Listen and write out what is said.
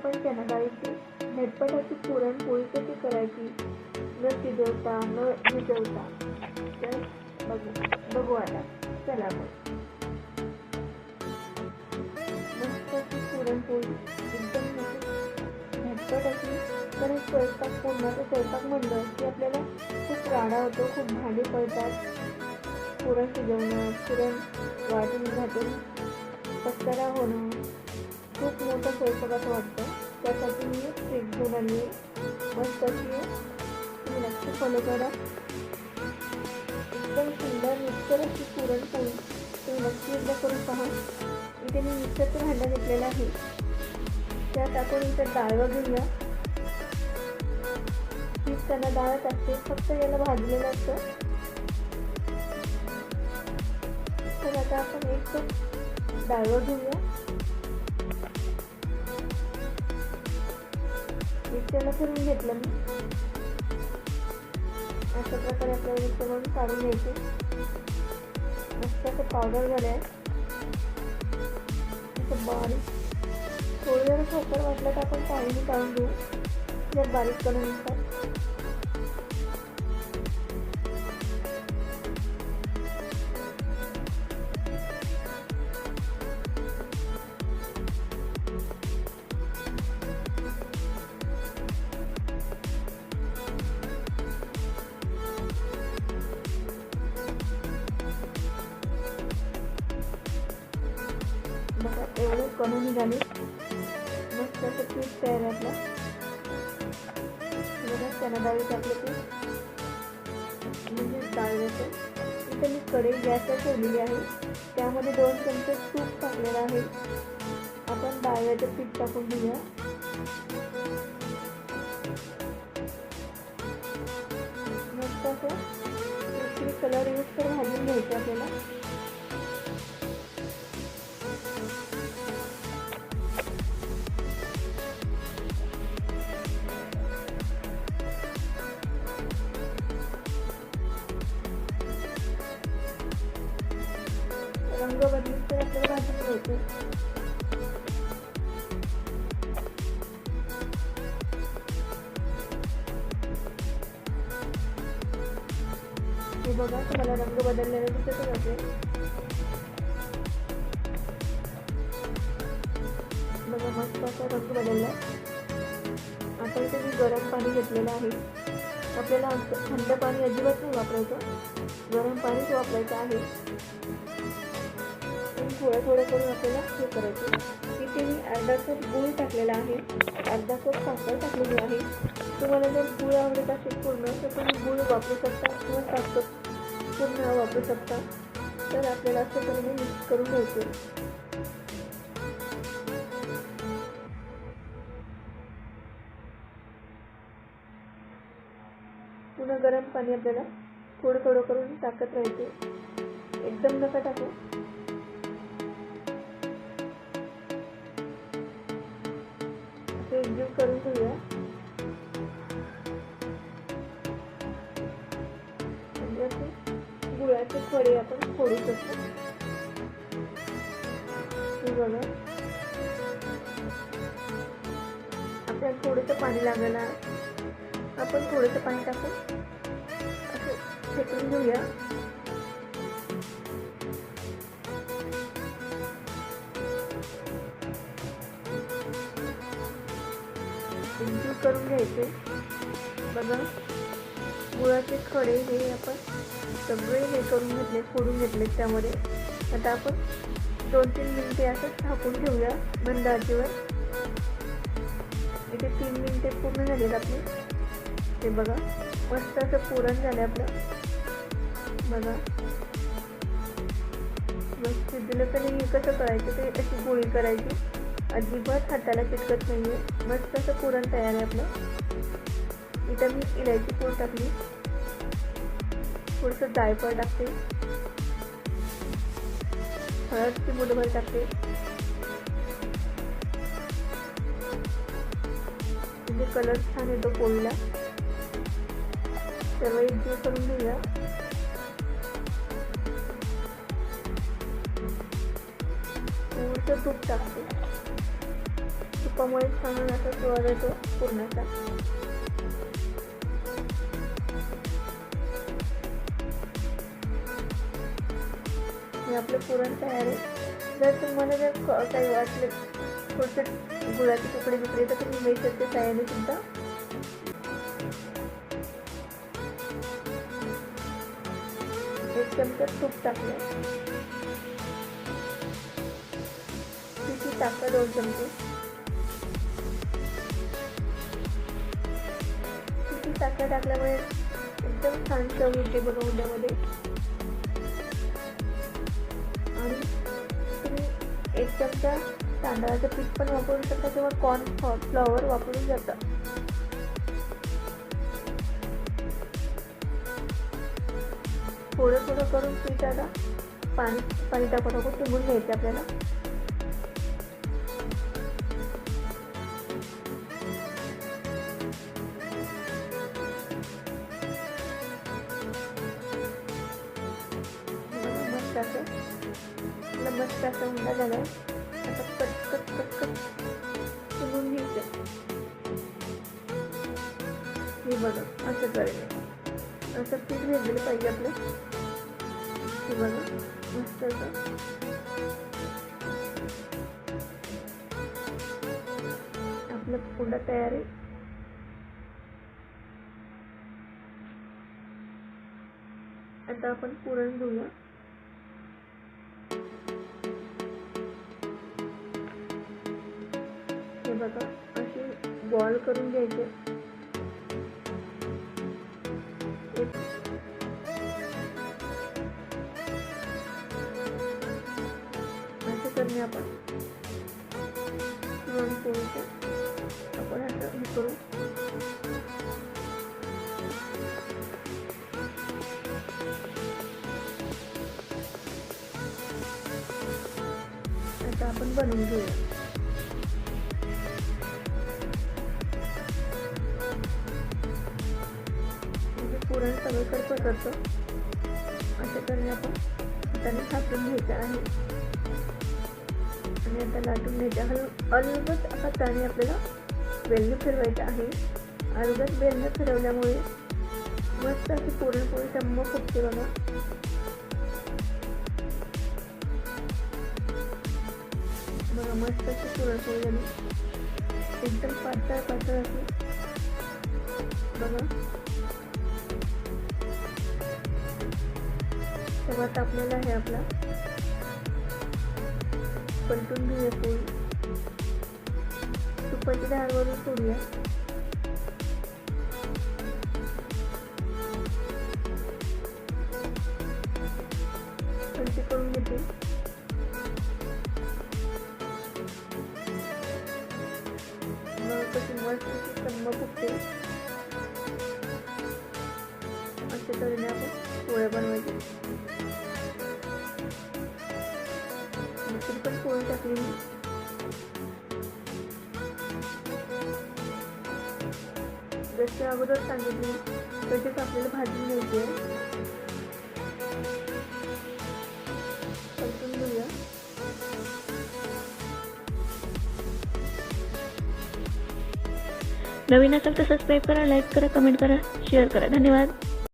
आपण त्यांना डाळीची झटपट पुरणपोळी कशी करायची? न शिजवता न भिजवता. तर बघू बघू आता. चला मग. मस्त पुरणपोळी. एकदम झटपट अशी तर स्वयंपाक स्वयंपाक म्हणलं की आपल्याला खूप राडा होतो खूप भांडी पडतात. पुरण शिजवणं पुरण वाटून घाटून पत्करा होणं खूप मोठं स्वयंपाक असं वाटतं. त्यासाठी मी एक ट्रिक घेऊन आली मस्त अशी तुम्ही नक्की फॉलो करा एकदम सुंदर मिक्सर अशी पुरणपोळी तुम्ही नक्की एकदा करून पहा इथे मी मिक्सरचं भांडं घेतलेलं आहे त्यात आपण इथं डाळ घेऊया तीच त्यांना डाळच असते फक्त याला भाजलेलं असतं तर आता आपण एक कप डाळवं घेऊया. मिक्सरला फिरून घेतलं मी. अशा प्रकारे आपल्याला मिक्सरमधून काढून घ्यायचे. मस्त असं पावडर झालं आहे असं बारीक. थोडी जर ठोकर वाटलं तर आपण पाणी काढून घेऊ. जर बारीक करून घेतात एवढे कमी निघाले. मस्त असं पीठ तयार आहे आपलं. बघा चना डाळी टाकलं ते. म्हणजे डाळीचं इथे मी कढई गॅसवर ठेवलेली आहे. त्यामध्ये दोन चमचे तूप टाकलेलं आहे. आपण डाळव्याचं पीठ टाकून घेऊया. मस्त असं कलर यूज करून भाजून घ्यायचं आपल्याला. आपल्याला हे बघा तुम्हाला रंग बदललेला दिसत असेल बघा मस्त असा रंग बदलला. आता इथे मी गरम पाणी घेतलेलं आहे आपल्याला थंड पाणी अजिबात नाही वापरायचं. गरम पाणीच वापरायचं आहे. थोडं थोडं करून आपल्याला हे करायचं. इथे मी अर्धा कप गूळ टाकलेला आहे. अर्धा कप साखर टाकलेली आहे. तुम्हाला जर गूळ आवडत असेल पूर्ण तर तुम्ही गूळ वापरू शकता किंवा साखर पूर्ण वापरू शकता. तर आपल्याला असं करून मिक्स करून घ्यायचं. पुन्हा गरम पाणी आपल्याला थोडं थोडं करून टाकत राहायचे. एकदम नका टाकू. गुळाचे खडे आपण फोडू शकतो. हे बघा. आपल्याला थोडंसं पाणी लागायला आपण थोडंसं पाणी टाकून असं फेकून घेऊया. करून घ्यायचे. बघा. गुळाचे खडे हे आपण सगळे हे करून घेतले फोडून घेतले त्यामध्ये. आता आपण दोन तीन मिनटे असं झाकून ठेवूया बंद आजीवर इथे तीन मिनटे पूर्ण झालेत आपले. ते बघा मस्त असं पुरण झालं आपलं. बघा. मग शिजलं तर हे कसं करायचं ते? अशी गोळी करायची. अजिबात हाताला चिटकत नाही आहे मस्त असं पुरण तयार आहे आपलं. इथं मी इलायची पूड टाकली. थोडंसं जायफळ टाकते. हळदची मुठभर टाकते. म्हणजे कलर छान येतो पोळीला. सर्व एकजीव करून घेऊया. थोडंसं तूप टाकते. तुपामुळे छान असा स्वाद येतो पुरणाचा. हे आपलं पुरण तयार आहे. जर तुम्हाला जर क- काही वाटलं थोडंसं गुळाचे तुकडे बिकडे तर तुम्ही मेथडच्या साह्याने सुद्धा एक चमचा तूप टाकलं तिची टाकलं दोन चमचे. साखर टाकल्यामुळे एकदम छान चव येते बघा उद्यामध्ये. चमचा तांदळाचं पीठ पण वापरू शकता किंवा कॉर्न फ्लॉवर वापरू शकता. थोडं थोडं करून पीठ आता पाणी पाणी टाकून टाकून टिंबून घ्यायचं आपल्याला. मस्त असं मस्त असं उंडा झाला पटकट पटकट टिंबून घ्यायचं बघा असं करायचं असं पीठ भेटलेलं पाहिजे आपलं हे बघा मस्त असं आपलं पुडा तयार आहे आता आपण पुरण घेऊया. हे असे बॉल करून घ्यायचे. असं करणे आपण. पुरणपोळीचं आपण असं हे करू. आता आपण बनवून घेऊया. सगळीकडे पसरतं असं करणे आपण हाताने थापून घ्यायचं आहे. आणि आता लाटून घ्यायचं हल अलगद हाताने आपल्याला बेलनं फिरवायचं आहे. अलगद बेलनं फिरवल्यामुळे मस्त अशी पुरणपोळी टम्म फुटते बघा. बघा मस्त अशी पुरणपोळी झाली. एकदम पातळ पातळ अशी. बघा. तेव्हा तापलेला आहे आपला. पलटून घेऊया पोळी तुपाची डाळवरून सोडूया. पलटी करून घेते. मग कशी मस्त अशी कन्म फुगते अशा तऱ्हेने आपण. पोळ्या बनवायच्या पण पोळी टाकली मी. जशी अगोदर सांगितली तशीच आपल्याला भाजी घ्यायची आहे. नवीन असाल तर सबस्क्राईब करा लाईक करा कमेंट करा शेअर करा. धन्यवाद.